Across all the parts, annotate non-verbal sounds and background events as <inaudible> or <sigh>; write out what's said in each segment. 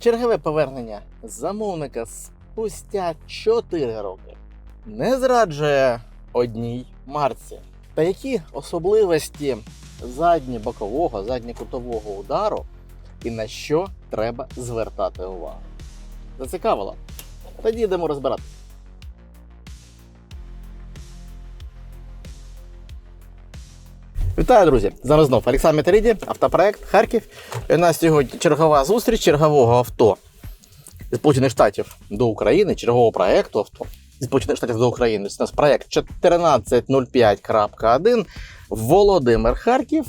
Чергове повернення замовника спустя 4 роки не зраджує одній марці. Та які особливості задньобокового, задньокутового удару і на що треба звертати увагу? Зацікавило? Тоді йдемо розбирати. Вітаю, друзі! З нами знов Олександр Метериді, автопроект Харків. І у нас сьогодні чергова зустріч чергового авто зі Сполучених Штатів до України, чергового проекту авто зі Сполучених Штатів до України. Це у нас проект 1405.1 Володимир Харків.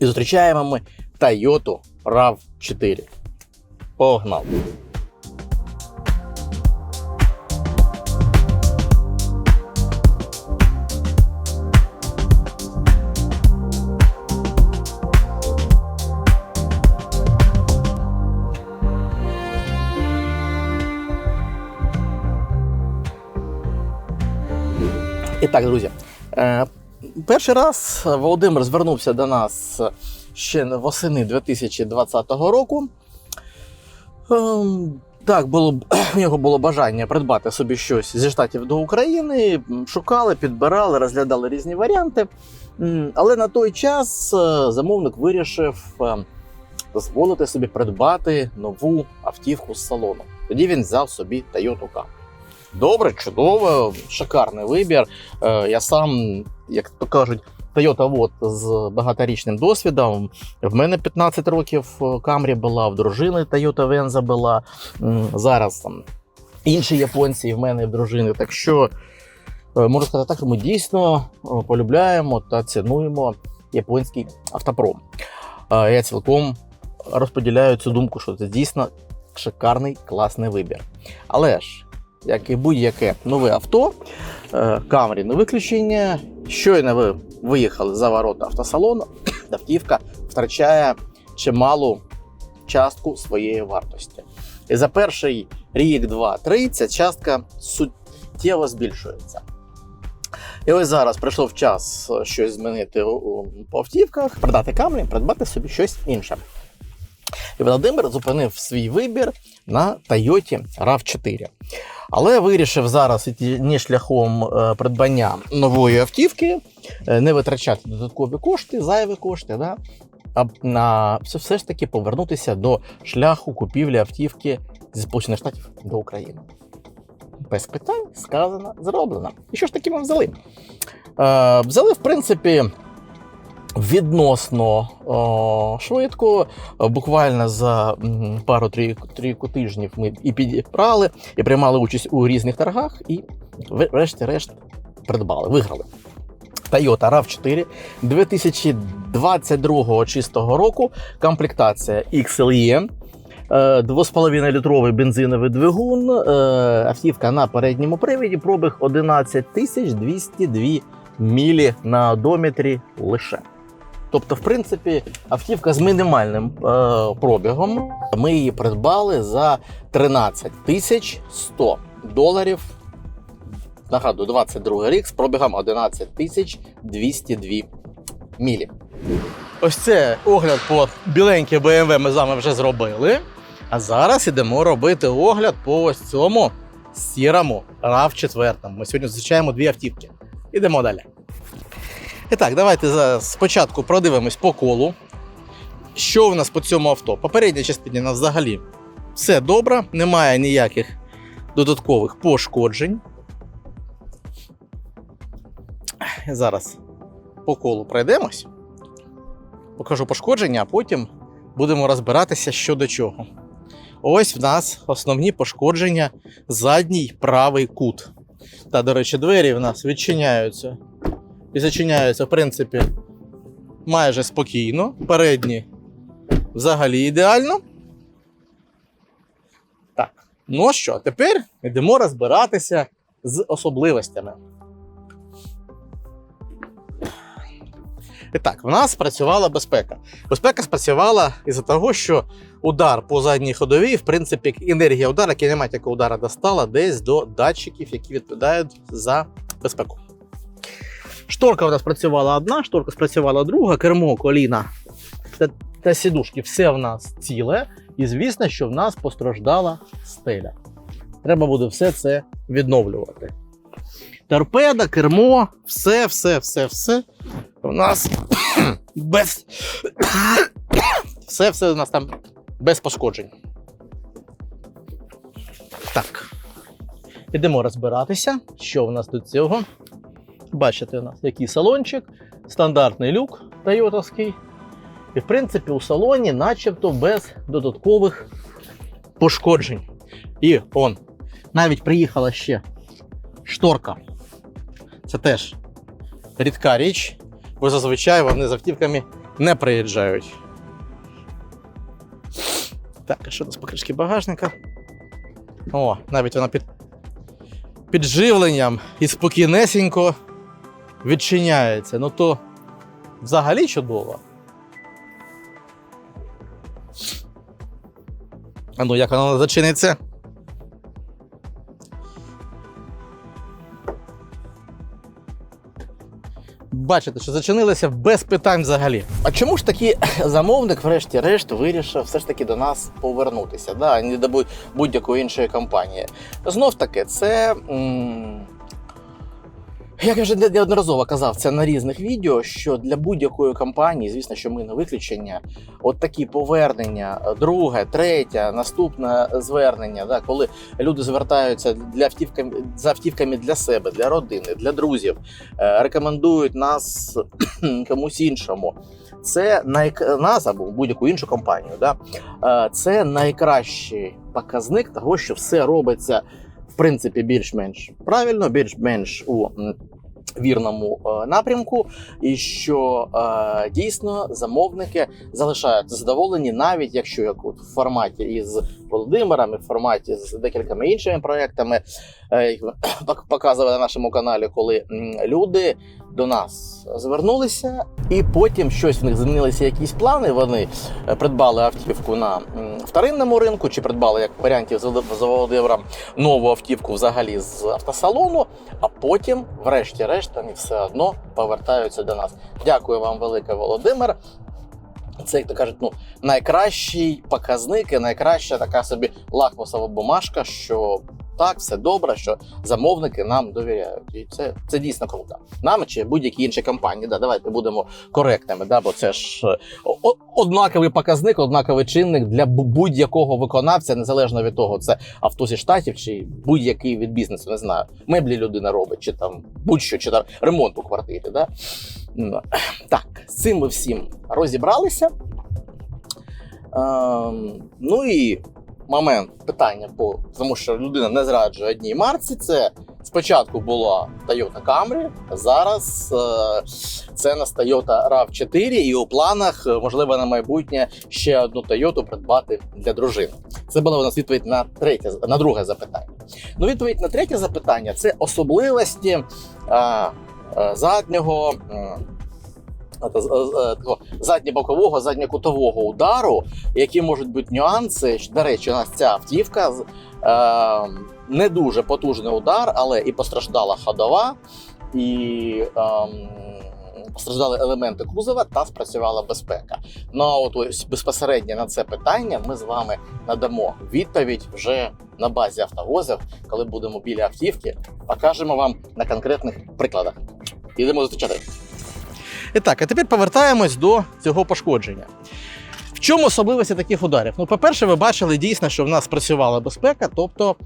І зустрічаємо ми Toyota RAV4. Погнали! І так, друзі, е, перший раз Володимир звернувся до нас ще восени 2020 року. Ем, Так, було в <clears throat> нього було бажання придбати собі щось зі штатів до України. Шукали, підбирали, розглядали різні варіанти. Але на той час е, замовник вирішив е, дозволити собі придбати нову автівку з салону. Тоді він взяв собі Toyota Camry. Добре, чудово, шикарний вибір. Е, Я сам, як то кажуть, Toyota вот з багаторічним досвідом. В мене 15 років Camry була, в дружини Toyota Venza була. Зараз там інші японці і в мене в дружини. Так що е, можу сказати так, що ми дійсно е, полюбляємо та цінуємо японський автопром. Я цілком розподіляю цю думку, що це дійсно шикарний класний вибір. Але ж як і будь-яке нове авто, е, Camry не виключення. Щойно ви виїхали за ворота автосалону, <coughs> автівка втрачає чималу частку своєї вартості. І за перший рік, два, три ця частка суттєво збільшується. І ось зараз прийшов час щось змінити по автівках, продати Camry, придбати собі щось інше. І Володимир зупинив свій вибір на Toyota RAV4. Але вирішив зараз іти не шляхом е, придбання нової автівки, е, не витрачати додаткові кошти, зайві кошти, да? а на все, ж таки повернутися до шляху купівлі автівки зі Сполучених Штатів до України. Без питань сказано, зроблено. І що ж таки ми взяли? Е, взяли, в принципі, відносно о, швидко. Е, Буквально за пару-трійку тижнів ми і підібрали, і приймали участь у різних торгах, і врешті-решт придбали, виграли. Toyota RAV4 2022 чистого року. Комплектація XLE. е, 2,5 літровий бензиновий двигун, е, автівка на передньому привіді, пробіг 11 202 мілі на одометрі лише. Тобто, в принципі, автівка з мінімальним е, пробігом. Ми її придбали за 13 тисяч 100 доларів. Нагадую, 22 рік з пробігом 11 тисяч 202 мілі. Ось це огляд по біленькій BMW ми з вами вже зробили. А зараз ідемо робити огляд по ось цьому сірому RAV4. Ми сьогодні зустрічаємо дві автівки. Ідемо далі. І так, давайте спочатку продивимось по колу. Що у нас по цьому авто? Попередній частині у нас взагалі все добре, немає ніяких додаткових пошкоджень. Зараз по колу пройдемось. Покажу пошкодження, а потім будемо розбиратися що до чого. Ось в нас основні пошкодження задній правий кут. Та, до речі, двері в нас відчиняються і зачиняються, в принципі, майже спокійно. Передні взагалі ідеально. Так, ну що, тепер йдемо розбиратися з особливостями. І так, в нас спрацювала безпека. Безпека спрацювала із-за того, що удар по задній ходовій, в принципі, енергія удара, кінематика удара достала десь до датчиків, які відповідають за безпеку. Шторка у нас працювала одна, шторка спрацювала друга, кермо, коліна та, та сідушки, все в нас ціле. І звісно, що в нас постраждала стеля. Треба буде все це відновлювати. Торпеда, кермо, все, все, все, все. У нас <coughs> без. все, все у нас там без пошкоджень. Так. Ідемо розбиратися, що в нас до цього. Бачите, у нас який салончик, стандартний люк тойотовський. І, в принципі, у салоні начебто без додаткових пошкоджень. І он, навіть приїхала ще шторка. Це теж рідка річ, бо зазвичай вони з автівками не приїжджають. Так, а що у нас по кришки багажника? О, навіть вона під підживленням і спокійнесенько відчиняється. Ну то взагалі чудово. А ну, як воно зачиниться? Бачите, що зачинилися без питань взагалі. А чому ж таки замовник, врешті-решт, вирішив все ж таки до нас повернутися, да, не до будь- будь-якої іншої компанії? Знов таки, це. м, Як я вже неодноразово казав, це на різних відео, що для будь-якої компанії, звісно, що ми не виключення, от такі повернення, друге, третє, наступне звернення, да, коли люди звертаються для автівками, за автівками для себе, для родини, для друзів, е, рекомендують нас <clears throat> комусь іншому. Це найк... нас або будь-яку іншу компанію. Да? Е, Це найкращий показник того, що все робиться в принципі більш-менш правильно, більш-менш у вірному е, напрямку, і що е, дійсно замовники залишаються задоволені, навіть якщо як от в форматі із Володимиром, і в форматі з декількома іншими проектами, е, <coughs> показували на нашому каналі, коли люди до нас звернулися, і потім щось в них змінилися якісь плани. Вони е, придбали автівку на вторинному ринку, чи придбали як варіантів з Волод- з Володимиром нову автівку взагалі з автосалону, а потім, врешті-решт, вони все одно повертаються до нас. Дякую вам, велике Володимир. Це, як то кажуть, ну, найкращий показник і найкраща така собі лакмусова бумажка, що так, все добре, що замовники нам довіряють. І це, це дійсно круто. Нам чи будь-які інші компанії. Да, давайте будемо коректними, да, бо це ж е, однаковий показник, однаковий чинник для будь-якого виконавця, незалежно від того, це авто зі штатів чи будь-який від бізнесу, не знаю. Меблі людина робить, чи там будь-що, чи там ремонт у квартирі. Да? Ну, Так, з цим ми всім розібралися. Ем, ну і момент питання, по, тому що людина не зраджує одній марці. Це спочатку була Toyota Camry, зараз е, це на Toyota RAV4, і у планах, е, можливо, на майбутнє ще одну Toyota придбати для дружини. Це була у нас відповідь на третє, на друге запитання. Ну, відповідь на третє запитання це особливості е, е, заднього. е, задньобокового, задньокутового удару, які можуть бути нюанси. До речі, у нас ця автівка е, не дуже потужний удар, але і постраждала ходова, і ем, постраждали елементи кузова та спрацювала безпека. Ну а от ось безпосередньо на це питання ми з вами надамо відповідь вже на базі автовозів, коли будемо біля автівки, покажемо вам на конкретних прикладах. Ідемо зустрічати. І так, а тепер повертаємось до цього пошкодження. В чому особливості таких ударів? Ну, по-перше, ви бачили дійсно, що в нас працювала безпека, тобто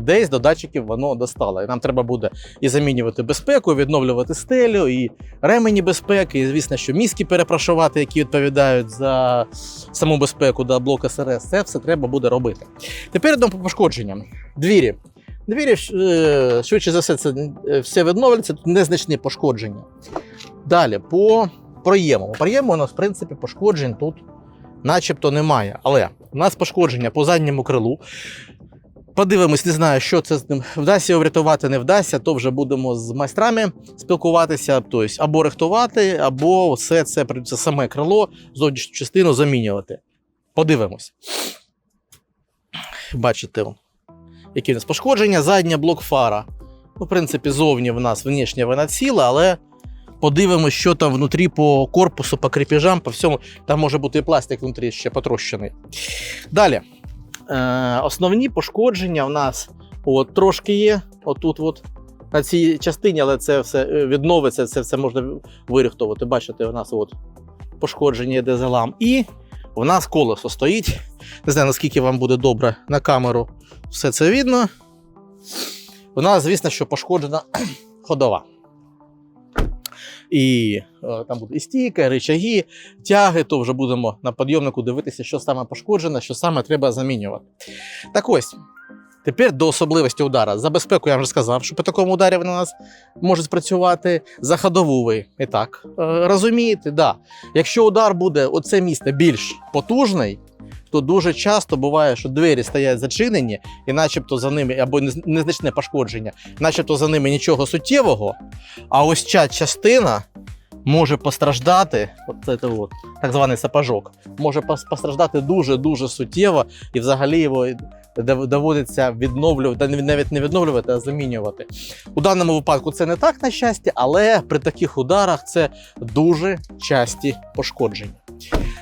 десь до датчиків воно достало. І нам треба буде і замінювати безпеку, і відновлювати стелю, і ремені безпеки, і звісно, що мізки перепрашувати, які відповідають за саму безпеку до блоку СРС. Це все треба буде робити. Тепер йдемо по пошкодженням. Двірі. Двірі, е, швидше за все, це е, все відновлюється, тут незначні пошкодження. Далі, по проєму. Проєму у нас, в принципі, пошкоджень тут начебто немає. Але у нас пошкодження по задньому крилу. Подивимось, не знаю, що це з ним вдасться його врятувати, не вдасться, то вже будемо з майстрами спілкуватися, тобто або рихтувати, або все це, це саме крило, зовнішню частину замінювати. Подивимось. Бачите, які в нас пошкодження. Задня блок фара. Ну, в принципі, зовні в нас внішня вона ціла, але подивимось, що там внутрі по корпусу, по кріпежам, по всьому. Там може бути і пластик внутрі ще потрощений. Далі. Е, основні пошкодження в нас от, трошки є. Отут, от, на цій частині, але це все е, відновиться, це все можна вирихтувати. Бачите, у нас от пошкодження йде залам. І у нас колесо стоїть. Не знаю, наскільки вам буде добре на камеру все це видно. У нас, звісно, що пошкоджена <clears throat> ходова. І е, там буде і стійка, і рычаги, тяги, то вже будемо на підйомнику дивитися, що саме пошкоджено, що саме треба замінювати. Так ось, тепер до особливості удара. За безпеку я вже сказав, що по такому ударі вона у нас може спрацювати за ходову ви. І так, е, розумієте, да. Якщо удар буде оце місце більш потужний, то дуже часто буває, що двері стоять зачинені, і начебто за ними або незначне пошкодження, начебто за ними нічого суттєвого, а ось ця частина може постраждати, от це от, так званий сапожок, може постраждати дуже-дуже суттєво, і взагалі його доводиться відновлювати, навіть не відновлювати, а замінювати. У даному випадку це не так, на щастя, але при таких ударах це дуже часті пошкодження.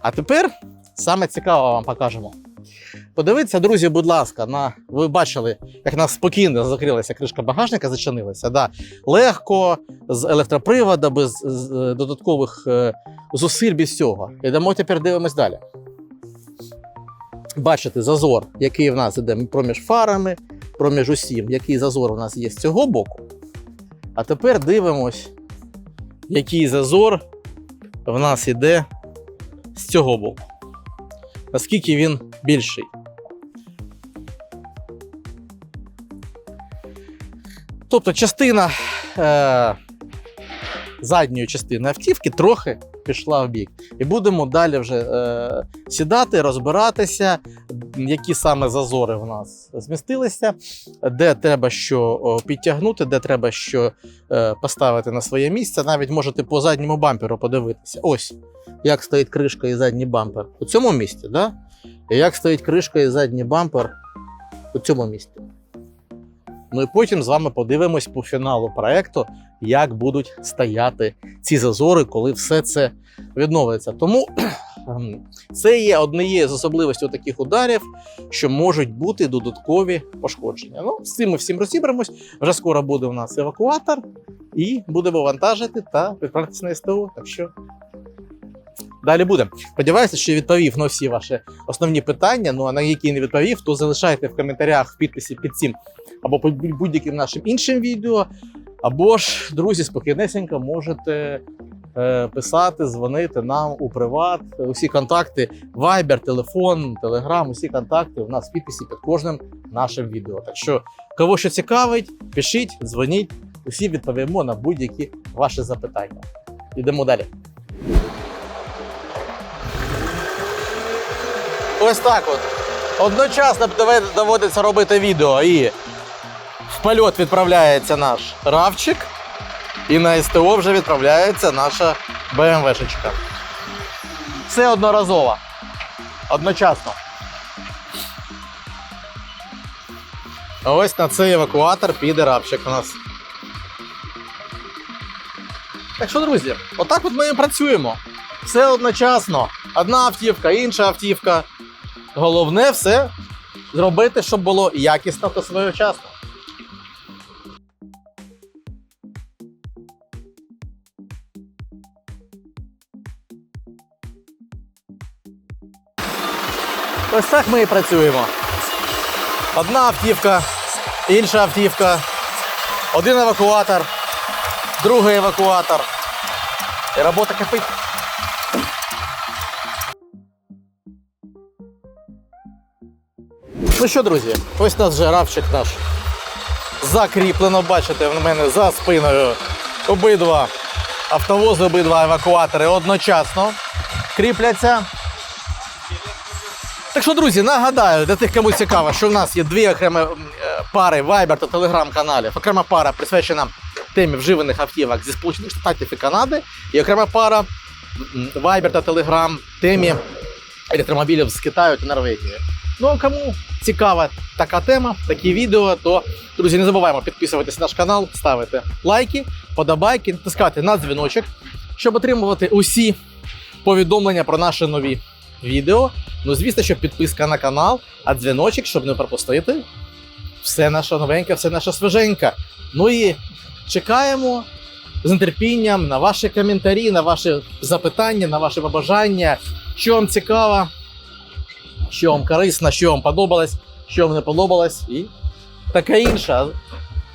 А тепер саме цікаве вам покажемо. Подивіться, друзі, будь ласка, на ви бачили, як нас спокійно закрилася кришка багажника, зачинилася. Да. Легко, з електропривода, без з, е, додаткових е, зусиль без цього. Ідемо тепер дивимось далі. Бачите, зазор, який в нас іде проміж фарами, проміж усім, який зазор у нас є з цього боку. А тепер дивимось, який зазор в нас іде з цього боку. Наскільки він більший. Тобто частина е, задньої частини автівки трохи пішла в бік. І будемо далі вже е, сідати, розбиратися, які саме зазори в нас змістилися, де треба що підтягнути, де треба що е, поставити на своє місце. Навіть можете по задньому бамперу подивитися. Ось як стоїть кришка і задній бампер у цьому місці, да? і як стоїть кришка і задній бампер у цьому місці. Ну і потім з вами подивимось по фіналу проекту, як будуть стояти ці зазори, коли все це відновиться. Тому це є однією з особливостей таких ударів, що можуть бути додаткові пошкодження. Ну, з цим ми всім розібремось. Вже скоро буде у нас евакуатор, і будемо вантажити та відправитися на СТО. Так що далі буде. Сподіваюся, що відповів на всі ваші основні питання. Ну а на які не відповів, то залишайте в коментарях в підписі під цим або під будь-яким нашим іншим відео. Або ж, друзі, спокійнесенько можете е, писати, дзвонити нам у приват. Усі контакти, Viber, телефон, Telegram, усі контакти у нас в підписі під кожним нашим відео. Так що, кого що цікавить, пишіть, дзвоніть, усі відповімо на будь-які ваші запитання. Йдемо далі. Ось так от. Одночасно доводиться робити відео і в польот відправляється наш равчик, і на СТО вже відправляється наша БМВшечка. Все одноразово. Одночасно. Ось на цей евакуатор піде равчик у нас. Так що, друзі, отак от ми працюємо. Все одночасно. Одна автівка, інша автівка. Головне все зробити, щоб було якісно та своєчасно. Ось так ми і працюємо. Одна автівка, інша автівка, один евакуатор, другий евакуатор. І робота кипить. Ну що, друзі, ось нас вже равчик наш закріплено. Бачите, в мене за спиною обидва автовози, обидва евакуатори одночасно кріпляться. Так що, друзі, нагадаю, для тих, кому цікаво, що в нас є дві окремі е, пари Viber та Telegram каналів. Окрема пара присвячена темі вживаних автівок зі Сполучених Штатів і Канади, і окрема пара Viber та Telegram темі електромобілів з Китаю та Норвегії. Ну а кому цікава така тема, такі відео, то друзі, не забуваємо підписуватись на наш канал, ставити лайки, подобайки, натискати на дзвіночок, щоб отримувати усі повідомлення про наші нові відео. Ну, звісно, що підписка на канал, а дзвіночок, щоб не пропустити все наше новеньке, все наше свіженьке. Ну і чекаємо з нетерпінням на ваші коментарі, на ваші запитання, на ваші побажання, що вам цікаво, що вам корисно, що вам подобалось, що вам не подобалось, і таке інше.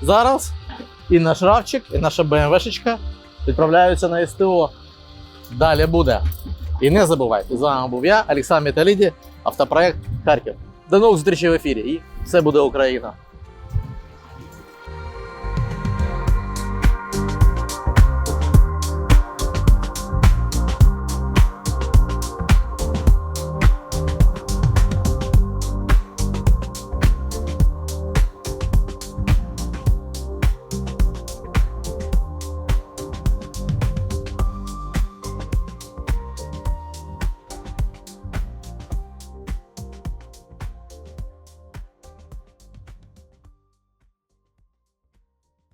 Зараз і наш равчик, і наша БМВшечка відправляються на СТО. Далі буде. І не забувайте, з вами був я, Олександр Металіді, автопроект Харків. До нових зустрічей в ефірі. І все буде Україна!